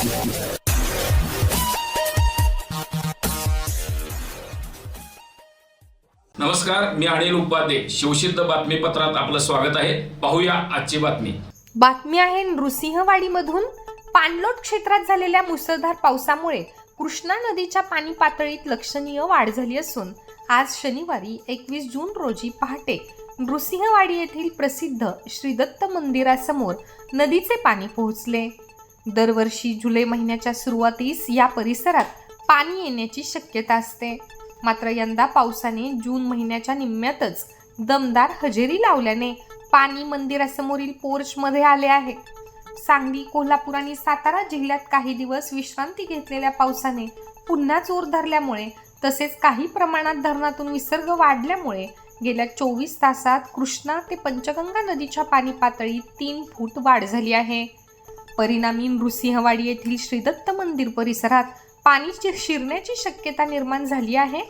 नमस्कार मी अनिल उपाध्ये. शिवसिद्ध बातमीपत्रात आपलं स्वागत आहे. पाहूया आजची बातमी. बातमी आहे नृसिंहवाडीमधून. पाणलोट क्षेत्रात झालेल्या मुसळधार पावसामुळे कृष्णा नदीच्या पाणी पातळीत लक्षणीय वाढ झाली असून आज शनिवारी एकवीस जून रोजी पहाटे नृसिंहवाडी येथील प्रसिद्ध श्री दत्त मंदिरासमोर नदीचे पाणी पोहोचले. दरवर्षी जुलै महिन्याच्या सुरुवातीस या परिसरात पाणी येण्याची शक्यता असते. मात्र यंदा पावसाने जून महिन्याच्या निम्म्यातच दमदार हजेरी लावल्याने पाणी मंदिरासमोरील पोर्चमध्ये आले आहे. सांगली कोल्हापूर आणि सातारा जिल्ह्यात काही दिवस विश्रांती घेतलेल्या पावसाने पुन्हा जोर धरल्यामुळे तसेच काही प्रमाणात धरणातून विसर्ग वाढल्यामुळे गेल्या चोवीस तासात कृष्णा ते पंचगंगा नदीच्या पाणी पातळीत तीन फूट वाढ झाली आहे. परिणामी नृसिंहवाडी येथील श्रीदत्त मंदिर परिसरात पाणी शिरण्याची शक्यता निर्माण झाली आहे.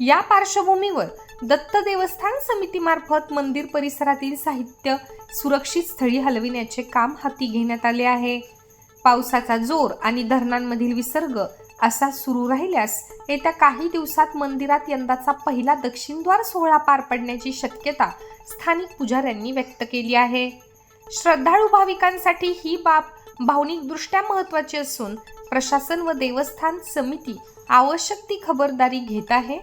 या पार्श्वभूमीवर दत्त देवस्थान समितीमार्फत मंदिर परिसरातील साहित्य सुरक्षित स्थळी हलविण्याचे काम हाती घेण्यात आले आहे. पावसाचा जोर आणि धरणांमधील विसर्ग असा सुरू राहिल्यास येत्या काही दिवसात मंदिरात यंदाचा पहिला दक्षिणद्वार सोहळा पार पडण्याची शक्यता स्थानिक पुजाऱ्यांनी व्यक्त केली आहे. श्रद्धाळू भाविकांसाठी ही बाब भावनिकदृष्ट्या महत्त्वाची असून प्रशासन व देवस्थान समिती आवश्यक ती खबरदारी घेत आहे.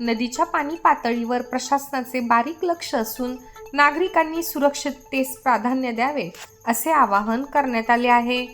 नदीच्या पाणी पातळीवर प्रशासनाचे बारीक लक्ष असून नागरिकांनी सुरक्षिततेस प्राधान्य द्यावे असे आवाहन करण्यात आले आहे.